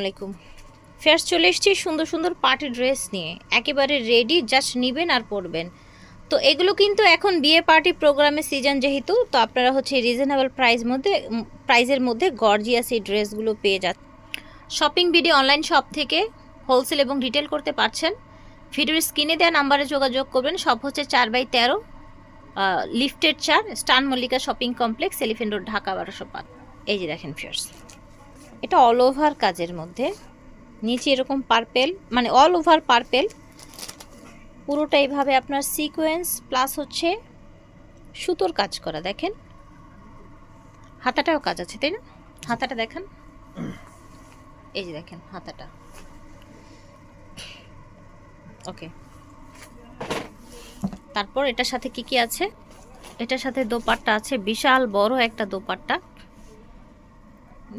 আলাইকুম। ফেয়ার্স চলে এসেছি সুন্দর সুন্দর পার্টি ড্রেস নিয়ে। একেবারে রেডি জাস্ট নেবেন আর পরবেন। তো এগুলো কিন্তু এখন বিয়ে পার্টি প্রোগ্রামের সিজন যেহেতু, তো আপনারা হচ্ছে রিজনেবল প্রাইস মধ্যে প্রাইজের মধ্যে গর্জিয়াস এই ড্রেসগুলো পেয়ে যাচ্ছেন। শপিং ভিডিও অনলাইন শপ থেকে হোলসেল এবং রিটেল করতে পারছেন। ভিডিওর স্ক্রিনে দেওয়া নাম্বারে যোগাযোগ করবেন। সব হচ্ছে চার বাই তেরো লিফটেড চার, স্টান Mallika shopping complex elephant road Dhaka বারোশো পাঁচ। এই যে দেখেন ফিয়ার্স এটা অল ওভার কাজের মধ্যে। নিচে এরকম পার্পেল মানে অল ওভার পার্পেল পুরোটা এইভাবে আপনার সিকোয়েন্স প্লাস হচ্ছে সুতোর কাজ করা, দেখেন। হাতাটাও কাজ আছে, তাই না? হাতাটা দেখেন। এই যে দেখেন, হাতাটা। ওকে। তারপর এটার সাথে কি কি আছে? এটার সাথে দোপাট্টা আছে, বিশাল বড় একটা দোপাট্টা।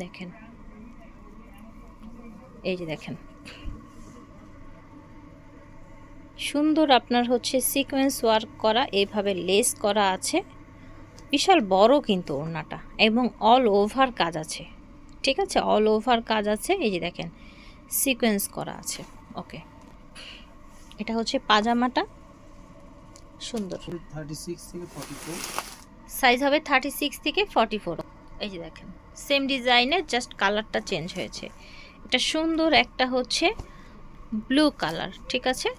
দেখেন। এই যে দেখেন। সুন্দর আপনার হচ্ছে সিকোয়েন্স ওয়ার্ক করা এইভাবে লেস করা আছে। বিশাল বড় কিন্তু ওড়নাটা এবং অল ওভার কাজ আছে। ঠিক আছে? অল ওভার কাজ আছে। এই যে দেখেন সিকোয়েন্স করা আছে। ওকে এটা হচ্ছে পাজামাটা। সুন্দর। সাইজ হবে থার্টি সিক্স থেকে ফর্টি ফোর এই যে দেখেন সেম ডিজাইনের জাস্ট কালারটা চেঞ্জ হয়েছে। এটা সুন্দর একটা হচ্ছে ব্লু কালার ঠিক আছে?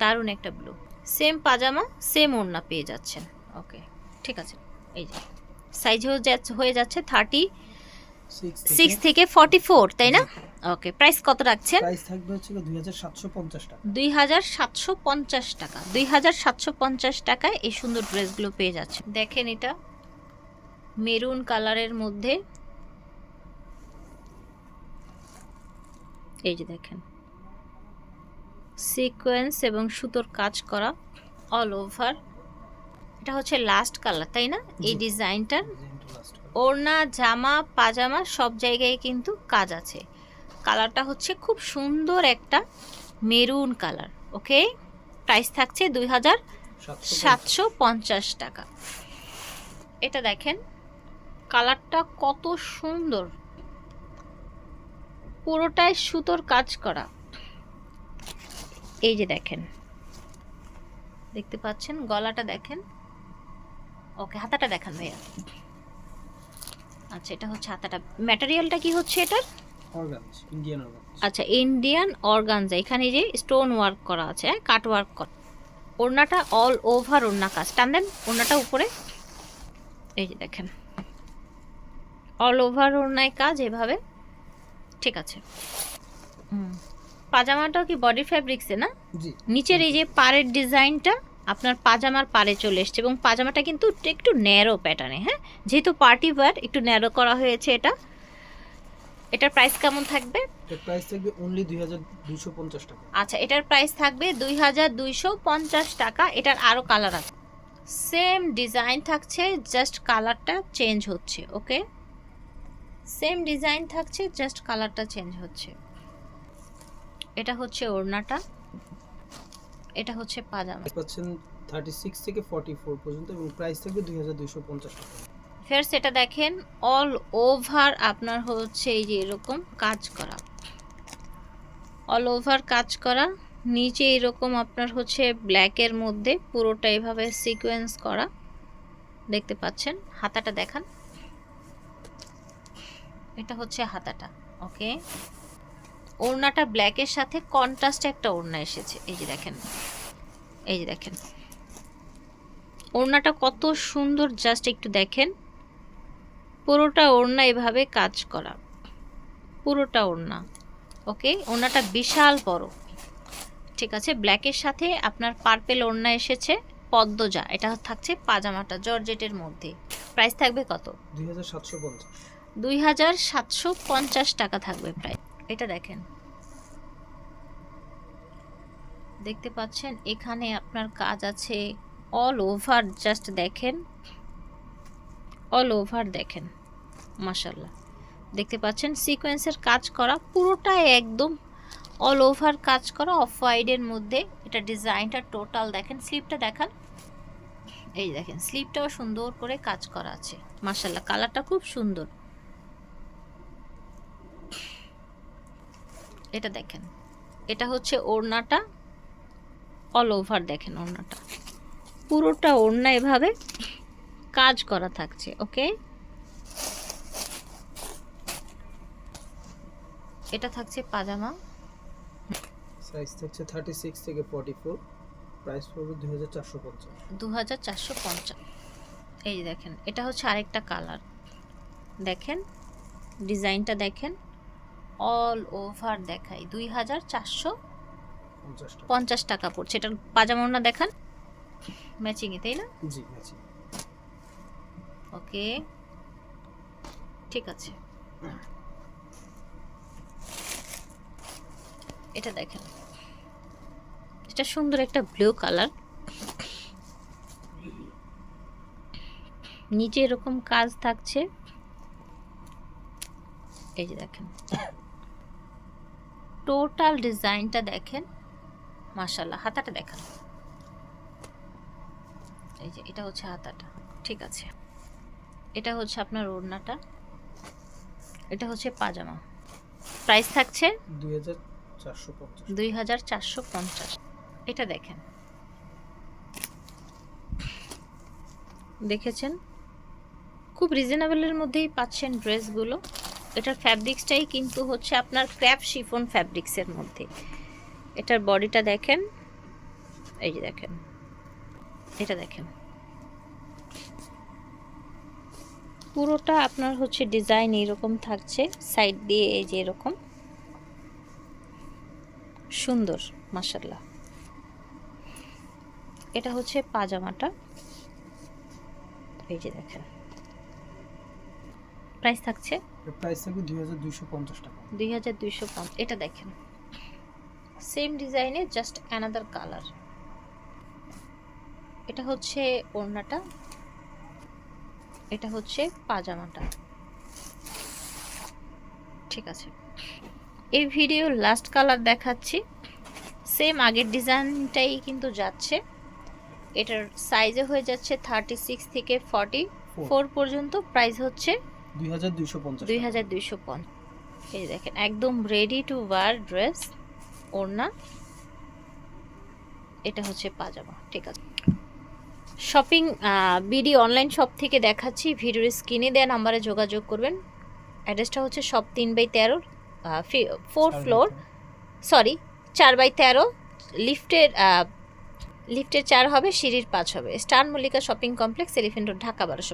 দারুণ একটা ব্লু সেম পাজামা সেম ওড়না পেয়ে যাচ্ছেন। ওকে ঠিক আছে। এই যে সাইজ হয়ে যাচ্ছে হয়ে যাচ্ছে থার্টি সিক্স সিক্স থেকে ফর্টি ফোর তাই না? ওকে প্রাইস কত রাখছেন? প্রাইস থাকবে হচ্ছে দুই হাজার সাতশো পঞ্চাশ টাকা। দুই হাজার সাতশো পঞ্চাশ টাকা। দুই হাজার সাতশো পঞ্চাশ টাকায় এই সুন্দর ড্রেসগুলো পেয়ে যাচ্ছে দেখেন এটা মেরুন কালারের মধ্যে এই যে দেখেন। সিকোয়েন্স এবং সুতোর কাজ করা অল ওভার এটা হচ্ছে লাস্ট কালার তাই না? এই ডিজাইনটার ডিজাইনটা ওড়না জামা পাজামা সব জায়গায় কিন্তু কাজ আছে। কালারটা হচ্ছে খুব সুন্দর একটা মেরুন কালার ওকে প্রাইস থাকছে দুই হাজার সাতশো পঞ্চাশ টাকা। এটা দেখেন কালারটা কত সুন্দর। পুরোটাই সুতোর কাজ করা। এই যে দেখেন। দেখতে পাচ্ছেন? গলাটা দেখেন? ওকে হাতাটা দেখান ভাইয়া। আচ্ছা এটা হচ্ছে হাতাটা। ম্যাটেরিয়ালটা কি হচ্ছে এটার? ইন্ডিয়ান আচ্ছা ইন্ডিয়ান অর্গানজা এখানে যে স্টোন ওয়ার্ক করা আছে হ্যাঁ? কাট ওয়ার্ক করা ওড়নাটা অল ওভার ওড়না কাজ। টান দেন ওড়নাটা উপরে। এই যে দেখেন। অল ওভার ওড়নায় কাজ এভাবে। ঠিক আছে। পাজামাটাও কি বডি ফ্যাব্রিক্সে না? নিচের এই যে পাড়ের ডিজাইনটা আপনার পাজামার পারে চলে এসছে এবং পাজামাটা কিন্তু একটু ন্যারো প্যাটার্নে হ্যাঁ? যেহেতু পার্টি ওয়্যার একটু ন্যারো করা হয়েছে এটা। এটার প্রাইস কেমন থাকবে? এর প্রাইস থাকবে অনলি দুই হাজার দুইশো পঞ্চাশ টাকা। আচ্ছা এটার প্রাইস থাকবে দুই হাজার দুইশো পঞ্চাশ টাকা। এটার আরও কালার আছে। সেম ডিজাইন থাকছে জাস্ট কালারটা চেঞ্জ হচ্ছে ওকে সেম ডিজাইন থাকছে জাস্ট কালারটা চেঞ্জ হচ্ছে। এটা হচ্ছে ওড়নাটা এটা হচ্ছে পাজামা। পাচ্ছেন থার্টি সিক্স থেকে ফর্টি ফোর পর্যন্ত এবং প্রাইস থাকবে দুই হাজার দুইশো পঞ্চাশ টাকা। ফের সেটা দেখেন অল ওভার আপনার হচ্ছে এই যে এরকম কাজ করা। অল ওভার কাজ করা নিচে এরকম আপনার হচ্ছে ব্ল্যাকের মধ্যে পুরোটা এভাবে সিকোয়েন্স করা। দেখতে পাচ্ছেন হাতাটা দেখান। এটা হচ্ছে হাতাটা, ওকে? ওড়নাটা ব্ল্যাকের সাথে কন্ট্রাস্ট একটা ওড়না এসেছে। এই যে দেখেন, এই যে দেখেন। ওড়নাটা কত সুন্দর জাস্ট একটু দেখেন। পুরোটা ওড়না এভাবে কাজ করা। পুরোটা ওড়না, ওকে? ওড়নাটা বিশাল বড়। ঠিক আছে? ব্ল্যাকের সাথে আপনার পার্পেল ওড়না এসেছে, পদ্মজা। এটা থাকছে পাজামাটা, জর্জেটের মধ্যে। প্রাইস থাকবে কত? দুই হাজার সাতশো পঞ্চাশ। দুই হাজার সাতশো পঞ্চাশ টাকা থাকবে প্রায়। এটা দেখেন। দেখতে পাচ্ছেন, এখানে আপনার কাজ আছে অল ওভার জাস্ট দেখেন। অল ওভার দেখেন মাশাল্লাহ দেখতে পাচ্ছেন সিকোয়েন্সের কাজ করা পুরোটাই একদম অল ওভার কাজ করা অফ হোয়াইটের মধ্যে। এটা ডিজাইনটা টোটাল দেখেন স্লিপটা দেখান। এই দেখেন স্লিপটাও সুন্দর করে কাজ করা আছে মাশাল্লাহ কালারটা খুব সুন্দর। এটা দেখেন। এটা হচ্ছে ওড়নাটা অল ওভার দেখেন ওড়নাটা। পুরোটা ওড়না এভাবে কাজ করা থাকছে ওকে? এটা থাকছে পাজামা। সাইজ থাকছে থার্টি সিক্স থেকে ফর্টি ফোর প্রাইস পড়বে দুই হাজার চারশো পঞ্চাশ। দু হাজার চারশো পঞ্চাশ। এই দেখেন এটা হচ্ছে আরেকটা কালার দেখেন ডিজাইনটা দেখেন। অল ওভার দেখাই। দুই হাজার চারশো পঞ্চাশ টাকা। পড়ছে। এটার পাজামাটা দেখান। ম্যাচিংয়ে তাই না? জি ম্যাচিং ওকে। ঠিক আছে। এটা দেখেন। এটা সুন্দর একটা ব্লু কালার নিচে এরকম কাজ থাকছে। এই যে দেখেন। টোটাল ডিজাইনটা দেখেন। মাশাল্লাহ হাতাটা দেখান। এই যে এটা হচ্ছে হাতাটা ঠিক আছে। এটা হচ্ছে আপনার ওড়নাটা এটা হচ্ছে পাজামা। প্রাইস থাকছে দুই হাজার চারশো পঞ্চাশ। এটা দেখেন। দেখেছেন? খুব রিজনেবলের মধ্যেই পাচ্ছেন ড্রেসগুলো এটার ফ্যাব্রিক্সটাই কিন্তু হচ্ছে আপনার ক্র্যাপ শিফন ফ্যাব্রিক্সের মধ্যে। এটার বডিটা দেখেন। এই যে দেখেন। এটা দেখেন। পুরোটা আপনার হচ্ছে ডিজাইন এরকম থাকছে। সাইড দিয়ে এই যে এরকম। সুন্দর মাসাল্লাহ এটা হচ্ছে পাজামাটা। এই যে দেখেন। প্রাইস থাকছে প্রাইস থাকবে দুই হাজার দুইশো পঞ্চাশ টাকা। দুই হাজার দুইশো এটা দেখেন। সেম ডিজাইনে জাস্ট অ্যানাদার কালার এটা হচ্ছে ওড়নাটা এটা হচ্ছে পাজামাটা। ঠিক আছে। এই ভিডিও লাস্ট কালার দেখাচ্ছি। সেম আগের ডিজাইনটাই কিন্তু যাচ্ছে। এটার সাইজে হয়ে যাচ্ছে থার্টি সিক্স থেকে ফর্টি ফোর পর্যন্ত। প্রাইস হচ্ছে এই দেখেন একদম রেডি টু ওয়ার ড্রেস ওড়না। এটা হচ্ছে পাজামা ঠিক আছে। শপিং বিডি অনলাইন শপ থেকে দেখাচ্ছি ভিডিওর স্ক্রিনে দেওয়া নাম্বারে যোগাযোগ করবেন। অ্যাড্রেসটা হচ্ছে শপ তিন বাই তেরো ফোর ফ্লোর সরি চার বাই তেরো। লিফটের লিফটের চার হবে সিঁড়ির পাঁচ হবে। Star Mallika shopping complex elephant road Dhaka বারোশো।